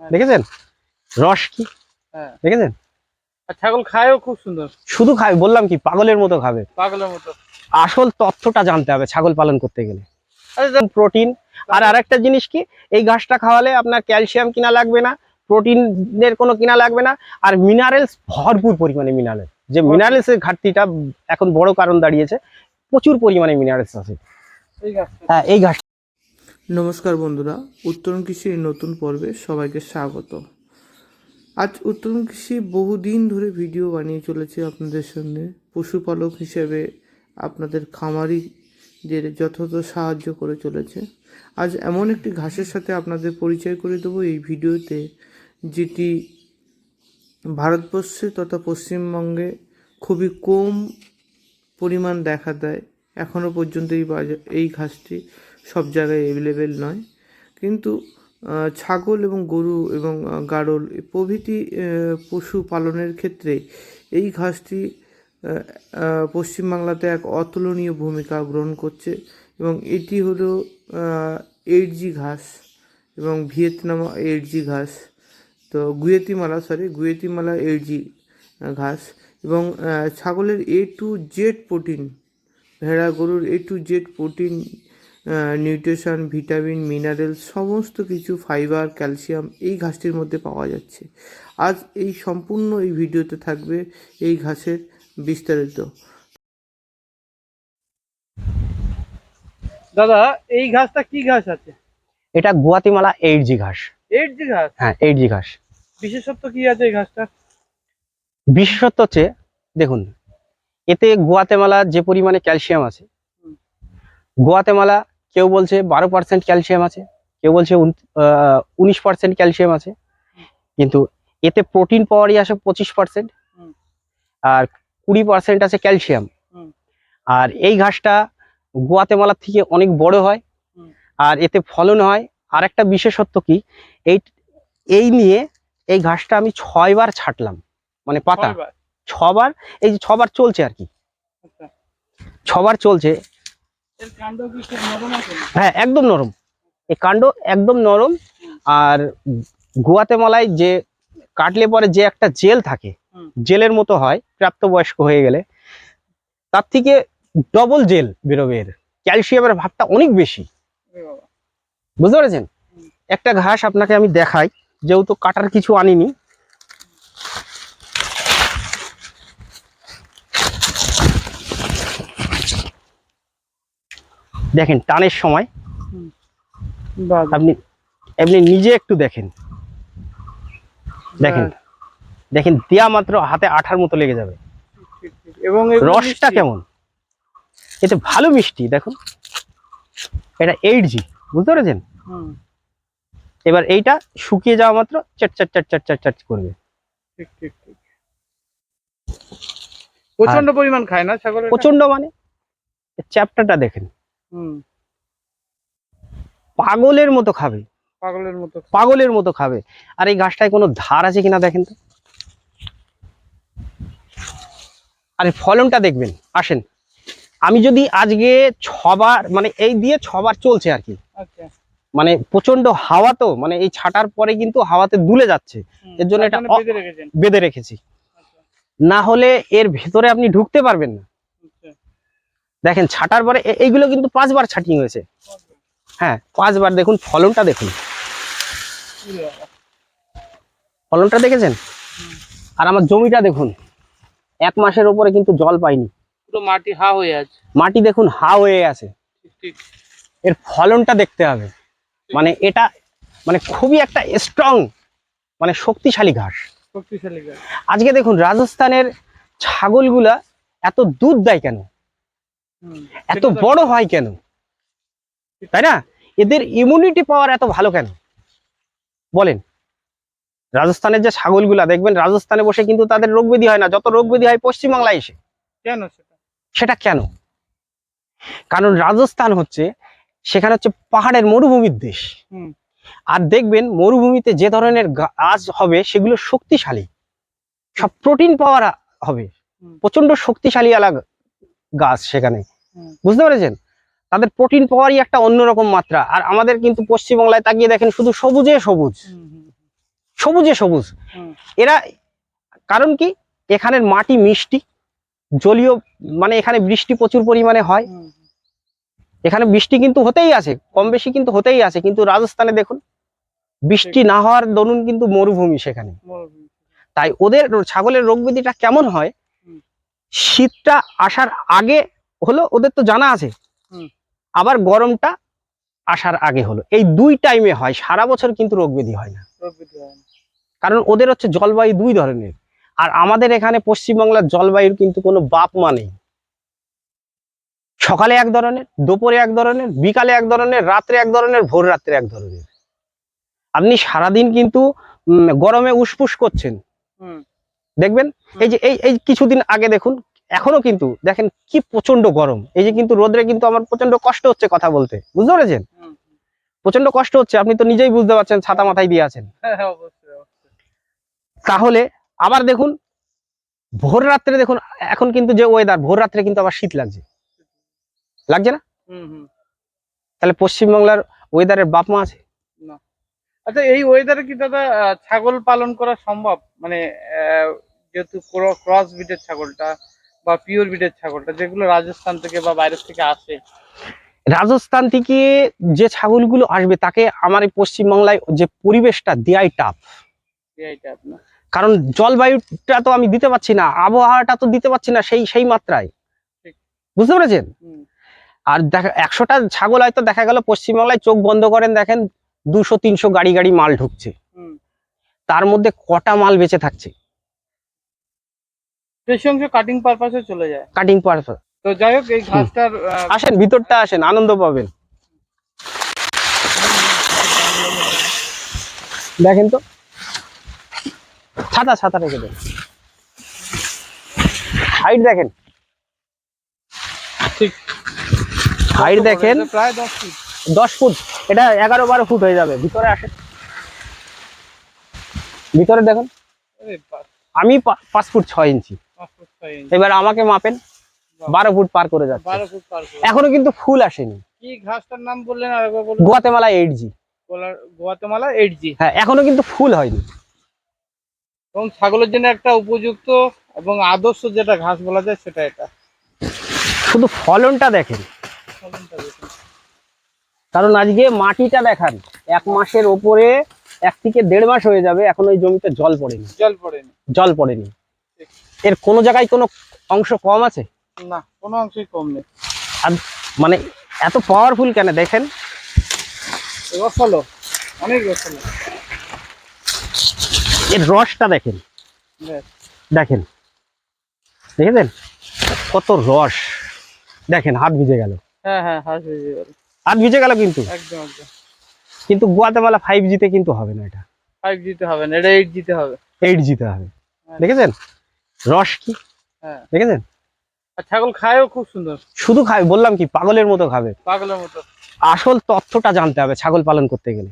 দেখেছেন? রস কি? হ্যাঁ। দেখেছেন? আর ছাগল খায়ও খুব সুন্দর। শুধু খাবে বললাম কি পাগলের মতো খাবে। পাগলের মতো। আসল তথ্যটা জানতে হবে ছাগল পালন করতে গেলে। প্রোটিন। আর আরেকটা জিনিস কি এই ঘাসটা খাওয়ালে আপনার ক্যালসিয়াম কিনা লাগবে না প্রোটিনের কোনো কিনা লাগবে না আর মিনারেলস ভরপুর পরিমাণে মিনারেল। যে মিনারেলস এর ঘাটতিটা এখন বড় কারণ দাঁড়িয়েছে প্রচুর পরিমাণে মিনারেলস আছে। হ্যাঁ এই ঘাস নমস্কার বন্ধুরা, উত্তরণ কৃষির নতুন পর্বে সবাইকে স্বাগত। আজ উত্তরণ কৃষি বহুদিন ধরে ভিডিও বানিয়ে চলেছে আপনাদের সঙ্গে পশুপালক হিসেবে আপনাদের খামারিদের যথাযথ সাহায্য করে চলেছে। আজ এমন একটি ঘাসের সাথে আপনাদের পরিচয় করে দেবো এই ভিডিওতে, যেটি ভারতবর্ষে তথা পশ্চিমবঙ্গে খুবই কম পরিমাণ দেখা দেয়। এখনও পর্যন্ত এই এই ঘাসটি সব জায়গায় অ্যাভেলেবেল নয়। কিন্তু ছাগল এবং গরু এবং গাড়ল প্রভৃতি পশু পালনের ক্ষেত্রে এই ঘাসটি পশ্চিমবাংলাতে এক অতুলনীয় ভূমিকা গ্রহণ করছে এবং এটি হলো এইট জি ঘাস এবং ভিয়েতনাম এইট জি ঘাস। তো গুয়েতিমালা সরি গুয়েতিমালা এইট জি ঘাস এবং ছাগলের এ টু জেড প্রোটিন ভেড়া গরুর A to Z protein nutrition vitamin mineral সমস্ত কিছু ফাইবার ক্যালসিয়াম এই ঘাসটির মধ্যে পাওয়া যাচ্ছে। আজ এই সম্পূর্ণ এই ভিডিওতে থাকবে এই ঘাসের বিস্তারিত। দাদা এই ঘাসটা কি ঘাস আছে? এটা গুয়াতিমালা এইট জি ঘাস। এইট জি ঘাস? হ্যাঁ এইট জি ঘাস। বিশেষত্ব কি আছে এই ঘাসটা বিশেষত্ব হচ্ছে দেখুন এতে গুয়াতেমালা যে পরিমাণে ক্যালসিয়াম আছে। গুয়াতেমালা কেউ বলছে বারো পার্সেন্ট ক্যালসিয়াম আছে, কেউ বলছে উনিশ পার্সেন্ট ক্যালসিয়াম আছে, কিন্তু এতে প্রোটিন পাওয়ারই আসে পঁচিশ পার্সেন্ট আর কুড়ি পার্সেন্ট আছে ক্যালসিয়াম আর এই ঘাসটা গুয়াতেমালার থেকে অনেক বড় হয়, আর এতে ফলন হয় আর একটা বিশেষত্ব কি, এই এই নিয়ে এই ঘাসটা আমি ছয়বার ছাটলাম মানে পাতা। ছবার এই যে ছবার চলছে আর কি। আচ্ছা। ছবার চলছে। হ্যাঁ একদম নরম। এই কাণ্ড একদম নরম। আর গুয়াতেমালায় যে কাটলে পরে যে একটা জেল থাকে জেলের মতো হয় প্রাপ্তবয়স্ক হয়ে গেলে তার থেকে ডবল জেল বেরোবে এর। ক্যালসিয়ামের ভাবটা অনেক বেশি। বুঝতে পেরেছেন? একটা ঘাস আপনাকে আমি দেখাই যেহেতু কাটার কিছু আনিনি দেখেন টানের সময়। আপনি আপনি নিজে একটু দেখেন। দেখেন দেখেন দেয়া মাত্র হাতে আঠার মতো লেগে যাবে। এবং রসটা কেমন? এতে ভালো মিষ্টি দেখুন। এটা এইট জি বুঝতে পেরেছেন? এবার এইটা শুকিয়ে যাওয়া মাত্র চাট চাট চাট চাট চাট চাট করবে। প্রচণ্ড পরিমাণ খায় না প্রচণ্ড মানে? চ্যাপ্টারটা দেখেন। পাগলের মতো খাবে। পাগলের মতো পাগলের মতো খাবে। আর এই গাছটায় কোনো ধার আছে কিনা দেখেন তো। আর ফলনটা দেখবেন আসেন। আমি যদি আজকে ছবার মানে এই দিয়ে ছবার চলছে আর কি। আচ্ছা। মানে প্রচণ্ড হাওয়া তো মানে এই ছাটার পরে কিন্তু হাওয়াতে দুলে যাচ্ছে। এর জন্য এটা বেঁধে রেখেছি। আচ্ছা, না হলে এর ভেতরে আপনি ঢুকতে পারবেন না। দেখেন ছাটার পরে এইগুলো কিন্তু পাঁচবার ছাটিং হয়েছে। হ্যাঁ পাঁচবার দেখুন ফলনটা দেখুন। ফলনটা দেখেছেন? আর আমার জমিটা দেখুন এক মাসের ওপরে কিন্তু জল পাইনি। পুরো মাটি হা হয়ে আছে। মাটি দেখুন হা হয়ে আছে। এর ফলনটা দেখতে হবে। মানে এটা মানে খুবই একটা স্ট্রং মানে শক্তিশালী ঘাস। শক্তিশালী গাছ আজকে দেখুন রাজস্থানের ছাগলগুলা এত দুধ দেয় কেন? এত বড় হয় কেন? তাই না? এদের ইমিউনিটি পাওয়ার এত ভালো কেন? বলেন। রাজস্থানের যে ছাগলগুলা দেখবেন রাজস্থানে বসে কিন্তু তাদের রোগ ব্যাধি হয় না। যত রোগ ব্যাধি হয় পশ্চিমবাংলায় এসে। কেন সেটা? সেটা কেন? কারণ রাজস্থান হচ্ছে সেখানে হচ্ছে পাহাড়ের মরুভূমির দেশ। হুম। আর দেখবেন মরুভূমিতে যে ধরনের গাছ হবে সেগুলো শক্তিশালী। সব প্রোটিন পাওয়ার হবে। প্রচণ্ড শক্তিশালী আলা গাছ সেখানে। বুঝতে পেরেছেন? তাদের প্রোটিন পাওয়ারই একটা অন্যরকম মাত্রা। আর আমাদের কিন্তু পশ্চিমবাংলায় তাকিয়ে দেখেন শুধু সবুজে সবুজ। সবুজে সবুজ। এরা কারণ কি? এখানের মাটি মিষ্টি জলীয় মানে এখানে বৃষ্টি প্রচুর পরিমাণে হয়। এখানে বৃষ্টি কিন্তু হতেই আছে কম বেশি কিন্তু হতেই আছে। কিন্তু রাজস্থানে দেখুন বৃষ্টি না হওয়ার দরুন কিন্তু মরুভূমি সেখানে। তাই ওদের ছাগলের রোগ ব্যাধিটা কেমন হয়। শীতটা আসার আগে হলো ওদের তো জানা আছে। আবার গরমটা আসার আগে হলো। এই দুই টাইমে হয় সারা বছর কিন্তু রোগ ব্যাধি হয় না। কারণ ওদের হচ্ছে জলবায়ু দুই ধরনের। আর আমাদের এখানে পশ্চিমবাংলার জলবায়ুর কিন্তু কোনো বাপ মা নেই। সকালে এক ধরনের দুপুরে এক ধরনের বিকালে এক ধরনের রাত্রে এক ধরনের ভোর রাত্রে এক ধরনের। আপনি সারাদিন কিন্তু গরমে উসপুস করছেন। হুম, দেখবেন? এই যে এই এই কিছুদিন আগে দেখুন এখনও কিন্তু দেখেন কি প্রচণ্ড গরম। এই যে কিন্তু রোদ্রে কিন্তু আমার প্রচণ্ড কষ্ট হচ্ছে কথা বলতে। বুঝতে পেরেছেন? প্রচণ্ড কষ্ট হচ্ছে আপনি তো নিজেই বুঝতে পারছেন ছাতা মাথায় দিয়ে আছেন। হ্যাঁ, হ্যাঁ। তাহলে আবার দেখুন ভোর রাত্রে দেখুন এখন কিন্তু যে ওয়েদার ভোর রাত্রে কিন্তু আবার শীত লাগছে। লাগছে না? হুম, হুম। তাহলে পশ্চিমবাংলার ওয়েদারের বাপ মা আছে। আচ্ছা এই ওয়েদারে কি দাদা ছাগল পালন করা সম্ভব? মানে আহ, যেহেতু ক্রস ব্রিডের ছাগলটা বা পিওর ব্রিডের ছাগলটা যেগুলো রাজস্থান থেকে বা বাইরের থেকে আসে। রাজস্থান থেকে যে ছাগলগুলো আসবে তাকে আমার এই পশ্চিমবাংলায় যে পরিবেশটা দেয়াই টাফ এইটা আপনার কারণ জলবায়ুটা তো আমি দিতে পারছি না আবহাওয়াটা তো দিতে পারছি না সেই সেই মাত্রায়। বুঝতে পেরেছেন? আর দেখা একশোটা ছাগল হয়তো দেখা গেল পশ্চিমবাংলায় চোখ বন্ধ করেন দেখেন দুশো তিনশো গাড়ি গাড়ি মাল ঢুকছে। তার মধ্যে কটা মাল বেঁচে থাকছে। বেশি অংশ কাটিং পারপাসে চলে যায়। কাটিং পারপাস তো যাই হোক এই ঘাসটার আসেন ভিতরটা আসেন আনন্দ পাবেন। দেখেন তো। ছাতা ছাতা রেখে দেন। হাইট দেখেন। ঠিক। হাইট দেখেন। প্রায় দশ ফিট দশ ফুট। এটা এগারো বারো ফুট হয়ে যাবে। ভিতরে আসেন। ভিতরে দেখুন। আমি পাঁচ ফুট ছয় ইঞ্চি। এবার আমাকে মাপেন বারো ফুট পার করে যাচ্ছে। বারো ফুট পার এখনও কিন্তু ফুল আসেনি। কি ঘাসটার নাম বললেন বলুন। Guatemala eight G Guatemala eight G হ্যাঁ এখনও কিন্তু ফুল হয়নি। এবং ছাগলের জন্য একটা উপযুক্ত এবং আদর্শ যেটা ঘাস বলা যায় সেটা এটা। শুধু ফলনটা দেখেন। কারণ আজকে মাটিটা দেখান এক মাসের ওপরে এক থেকে দেড় মাস হয়ে যাবে এখন ওই জমিতে জল পড়েনি। জল পড়েনি। জল পড়েনি। এর কোনো জায়গায় কোনো অংশ কম আছে? না কোনো অংশই কম নেই। আর মানে এত পাওয়ারফুল কেন? দেখেন। রসলো অনেক রসলো। এর রসটা দেখেন। দেখেন। দেখেছেন? কত রস। দেখেন হাত ভিজে গেল। হ্যাঁ হ্যাঁ হাঁস হয়ে গেল। হাত ভিজে গেল কিন্তু। একদম একদম। কিন্তু গুয়াতেমালা ফাইভ জিতে কিন্তু হবে না এটা। ফাইভ জিতে হবে না এটা এইট জিতে হবে। এইট জিতে হবে। দেখেছেন? রস কি? হ্যাঁ। দেখেছেন? ছাগল খায়ও খুব সুন্দর। শুধু খাবে বললাম কি পাগলের মতো খাবে। পাগলের মতো। আসল তথ্যটা জানতে হবে ছাগল পালন করতে গেলে।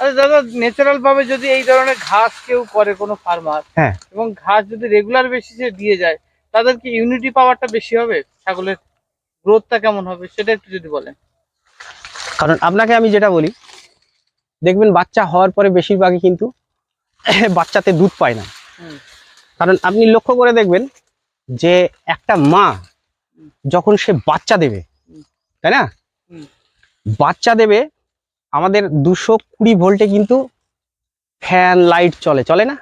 আচ্ছা দাদা ন্যাচারাল ভাবে যদি এই ধরনের ঘাস কেউ করে কোনো ফার্মার হ্যাঁ। এবং ঘাস যদি রেগুলার বেসিসে দিয়ে যায় তাদের কি ইউনিটি পাওয়ারটা বেশি হবে? ছাগলের গ্রোথটা কেমন হবে? সেটা একটু যদি বলেন। কারণ আপনাকে আমি যেটা বলি দেখবেন বাচ্চা হওয়ার পরে বেশিরভাগই কিন্তু বাচ্চাতে দুধ পায় না। কারণ আপনি লক্ষ্য করে দেখবেন যে একটা মা যখন সে বাচ্চা দেবে তাই না? বাচ্চা দেবে আমাদের দুশো কুড়ি ভোল্টে কিন্তু ফ্যান লাইট চলে চলে না?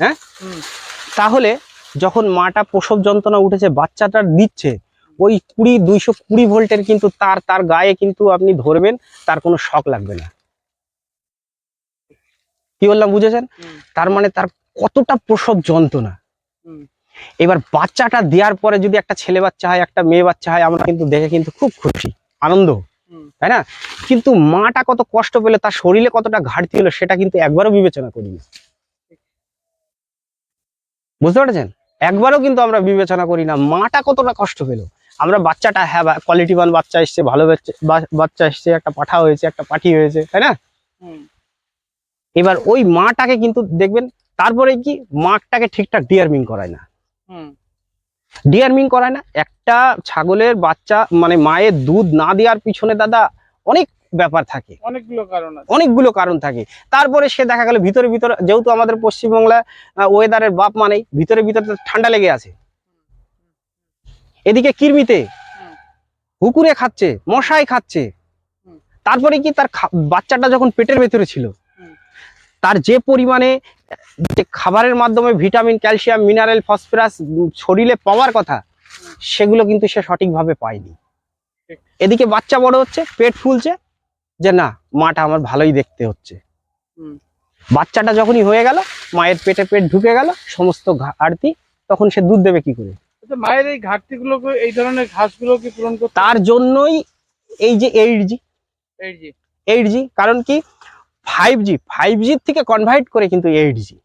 হ্যাঁ? তাহলে যখন মাটা প্রসব যন্ত্রণা উঠেছে বাচ্চাটা দিচ্ছে ওই কুড়ি দুইশো কুড়ি ভোল্টের কিন্তু তার তার গায়ে কিন্তু আপনি ধরবেন তার কোনো শখ লাগবে না। কি বললাম বুঝেছেন? তার মানে তার কতটা প্রসব যন্ত্রণা। এবার বাচ্চাটা দেওয়ার পরে যদি একটা ছেলে বাচ্চা হয় একটা মেয়ে বাচ্চা হয় আমরা কিন্তু দেখে কিন্তু খুব খুশি আনন্দ তাই না? কিন্তু মাটা কত কষ্ট পেল তার শরীরে কতটা ঘাটতি হলো সেটা কিন্তু একবারও বিবেচনা করি না। বুঝতে পেরেছেন? একবারও কিন্তু আমরা বিবেচনা করি না মাটা কতটা কষ্ট পেল। আমরা বাচ্চাটা হ্যাঁ কোয়ালিটিবান বাচ্চা এসছে ভালো বাচ্চা এসছে একটা পাঠা হয়েছে একটা পাঠি হয়েছে তাই না? এবার ওই মাটাকে কিন্তু দেখবেন তারপরে কি মাঠটাকে ঠিকঠাক ডিয়ারমিং করায় না। হুম। ডিয়ারমিং করায় না একটা ছাগলের বাচ্চা মানে মায়ের দুধ না দেওয়ার পিছনে দাদা অনেক ব্যাপার থাকে। অনেকগুলো কারণ অনেকগুলো কারণ থাকে। তারপরে সে দেখা গেল ভিতরে ভিতরে যেহেতু আমাদের পশ্চিমবাংলা ওয়েদারের বাপ মানেই ভিতরে ভিতরে ঠান্ডা লেগে আছে। এদিকে কিরমিতে। হুকুরে খাচ্ছে মশাই খাচ্ছে। তারপরে কি তার বাচ্চাটা যখন পেটের ভেতরে ছিল তার যে পরিমাণে যে খাবারের মাধ্যমে ভিটামিন ক্যালসিয়াম মিনারেল ফসফরাস শরীরে পাওয়ার কথা সেগুলো কিন্তু সে সঠিকভাবে পায়নি। এদিকে বাচ্চা বড় হচ্ছে পেট ফুলছে যে না মাটা আমার ভালোই দেখতে হচ্ছে। বাচ্চাটা যখনই হয়ে গেল মায়ের পেটে পেট ঢুকে গেল সমস্ত ঘাটতি তখন সে দুধ দেবে কি করে? আচ্ছা, মায়ের এই ঘাটতিগুলোকে এই ধরনের ঘাসগুলোকে পূরণ করতে তার জন্যই এই যে এইট জি এই যে এইট জি কারণ কি? ফাইভ জি ফাইভ জি থেকে কনভার্ট করে কিন্তু এইট জি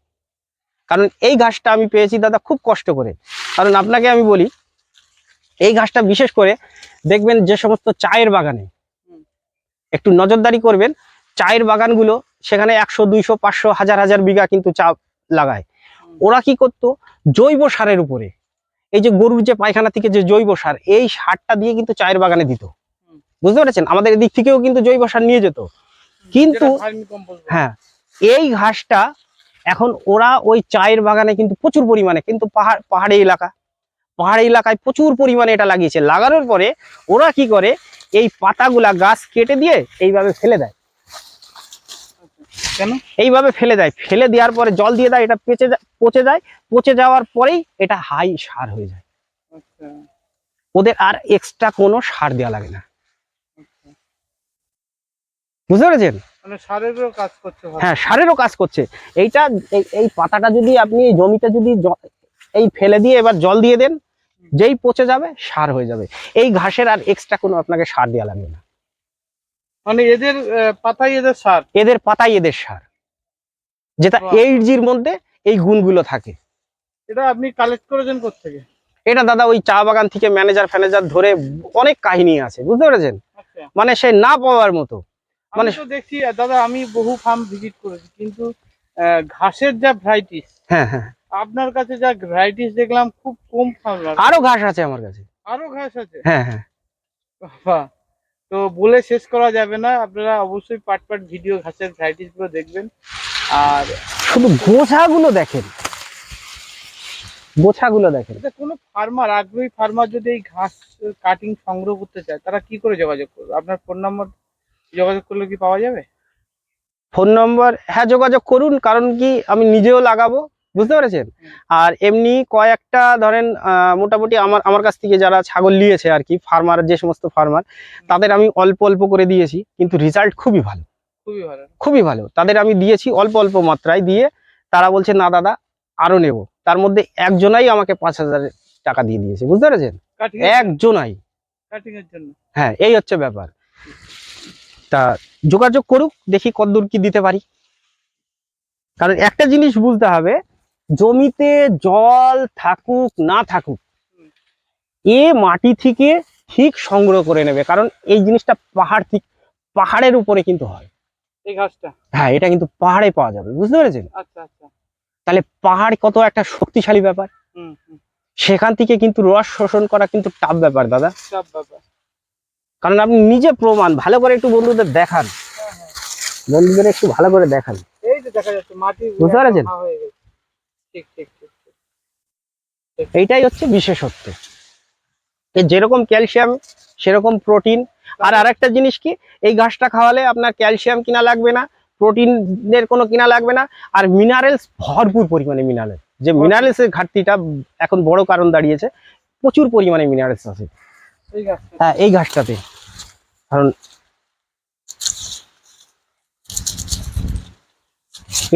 কারণ এই ঘাসটা আমি পেয়েছি দাদা খুব কষ্ট করে। কারণ আপনাকে আমি বলি এই ঘাসটা বিশেষ করে দেখবেন যে সমস্ত চায়ের বাগানে একটু নজরদারি করবেন চায়ের বাগানগুলো সেখানে একশো দুইশো পাঁচশো হাজার হাজার বিঘা কিন্তু চা লাগায়। ওরা কি করতো? জৈব সারের উপরে। এই যে গরুর যে পায়খানা থেকে যে জৈব সার এই সারটা দিয়ে কিন্তু চায়ের বাগানে দিত। বুঝতে পেরেছেন? আমাদের এদিক থেকেও কিন্তু জৈব সার নিয়ে যেত। কিন্তু হ্যাঁ এই ঘাসটা এখন ওরা ওই চায়ের বাগানে কিন্তু প্রচুর পরিমাণে কিন্তু পাহাড় পাহাড়ি এলাকা পাহাড়ি এলাকায় প্রচুর পরিমাণে এটা লাগিয়েছে। লাগানোর পরে ওরা কি করে এই পাতাগুলা গাছ কেটে দিয়ে এইভাবে ফেলে দেয়। কেন? এইভাবে ফেলে দেয়। ফেলে দেওয়ার পরে জল দিয়ে দেয় এটা পচে যায় পচে যায় পচে যাওয়ার পরেই এটা হাই সার হয়ে যায়। আচ্ছা। ওদের আর এক্সট্রা কোনো সার দেওয়া লাগে না। বুঝতে পেরেছেন? মানে। হ্যাঁ সারেরও কাজ করছে। এইটা এই- পাতাটা যদি আপনি জমিতে যদি এই ফেলে দিয়ে এবার জল দিয়ে দেন যেই পচে যাবে সার হয়ে যাবে। এই ঘাসের আর এক্সট্রা কোনো আপনাকে সার দেওয়া লাগবে না। মানে এদের পাতাই এদের সার? এদের পাতাই এদের সার। যেটা। এইট জির মধ্যে এই গুণগুলো থাকে। এটা আপনি কালেক্ট করেছেন কোথেকে এটা দাদা ওই চা বাগান থেকে ম্যানেজার ফ্যানেজার ধরে অনেক কাহিনী আছে বুঝতে পেরেছেন? আচ্ছা। মানে সে না পাওয়ার মতো। মানে- তো দেখছি দাদা আমি বহু ফার্ম ভিজিট করেছি কিন্তু ঘাসের যা ভ্যারাইটিস হ্যাঁ হ্যাঁ। আপনার কাছে যা ভ্যারাইটিস দেখলাম খুব কম ফার্মার আরও ঘাস আছে আমার কাছে। আরও ঘাস আছে? হ্যাঁ হ্যাঁ। বাহ। তো বলে শেষ করা যাবে না আপনারা অবশ্যই পার্ট পার্ট ভিডিও ঘাসের ভ্যারাইটিসগুলো দেখবেন। আর শুধু গোছাগুলো দেখেন। গোছাগুলো দেখেন। কোনো ফার্মার আগ্রহী ফার্মার যদি এই ঘাস কাটিং সংগ্রহ করতে চায় তারা কি করে যোগাযোগ করবে? আপনার ফোন নাম্বার যোগাযোগ করলে কি পাওয়া যাবে? ফোন নম্বর হ্যাঁ যোগাযোগ করুন কারণ কি আমি নিজেও লাগাবো বুঝতে পেরেছেন? আর এমনি কয়েকটা ধরেন মোটামুটি আমার আমার কাছ থেকে যারা ছাগল নিয়েছে আর কি ফার্মার যে সমস্ত ফার্মার তাদের আমি অল্প অল্প করে দিয়েছি কিন্তু রেজাল্ট খুবই ভালো। খুবই ভালো। খুবই ভালো। তাদের আমি দিয়েছি অল্প অল্প মাত্রায় দিয়ে তারা বলছে না দাদা আরও নেব। তার মধ্যে একজনাই আমাকে পাঁচ হাজার টাকা দিয়ে দিয়েছে বুঝতে পেরেছেন? একজনাই। কাটিং এর জন্য? হ্যাঁ এই হচ্ছে ব্যাপার। তা যোগাযোগ করুক দেখি কতদূর কি দিতে পারি। কারণ একটা জিনিস বুঝতে হবে জমিতে জল থাকুক না থাকুক এ মাটি থেকে ঠিক সংগ্রহ করে নেবে। কারণ এই জিনিসটা পাহাড় ঠিক পাহাড়ের উপরে কিন্তু হয়। এই ঘাসটা? হ্যাঁ এটা কিন্তু পাহাড়ে পাওয়া যাবে বুঝতে পেরেছেন? আচ্ছা আচ্ছা। তাহলে পাহাড় কত একটা শক্তিশালী ব্যাপার। সেখান থেকে কিন্তু রস শোষণ করা কিন্তু টাফ ব্যাপার দাদা। ব্যাপার। কারণ আপনি নিজে প্রমাণ ভালো করে একটু বন্ধুদের দেখান। বন্ধুদের একটু ভালো করে দেখান। এই যে দেখা যাচ্ছে মাটি বুঝতে পেরেছেন? ঠিক ঠিক ঠিক। এইটাই হচ্ছে বিশেষত্ব। যেরকম ক্যালসিয়াম সেরকম প্রোটিন। আর আরেকটা জিনিস কি এই ঘাসটা খাওয়ালে আপনার ক্যালসিয়াম কিনা লাগবে না প্রোটিনের কোনো কিনা লাগবে না আর মিনারেলস ভরপুর পরিমাণে মিনারেল। যে মিনারেলসের ঘাটতিটা এখন বড় কারণ দাঁড়িয়েছে প্রচুর পরিমাণে মিনারেলস আছে। হ্যাঁ এই ঘাসটাতে। কারণ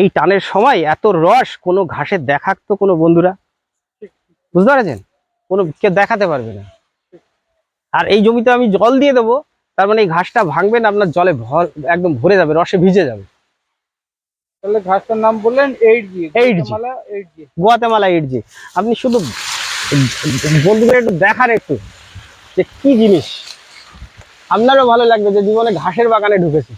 এই টানের সময় এত রস কোনো ঘাসের দেখাক তো কোনো বন্ধুরা? বুঝতে পারছেন? কোনো কেউ দেখাতে পারবে না। আর এই জমিতে আমি জল দিয়ে দেবো তার মানে এই ঘাসটা ভাঙবেন আপনার জলে ভর একদম ভরে যাবে রসে ভিজে যাবে। তাহলে ঘাসটার নাম বললেন eight G 8G eight G Guatemala eight G আপনি শুধু বন্ধুদের একটু দেখার একটু যে কি জিনিস? আপনারও ভালো লাগবে যে জীবনে ঘাসের বাগানে ঢুকেছে।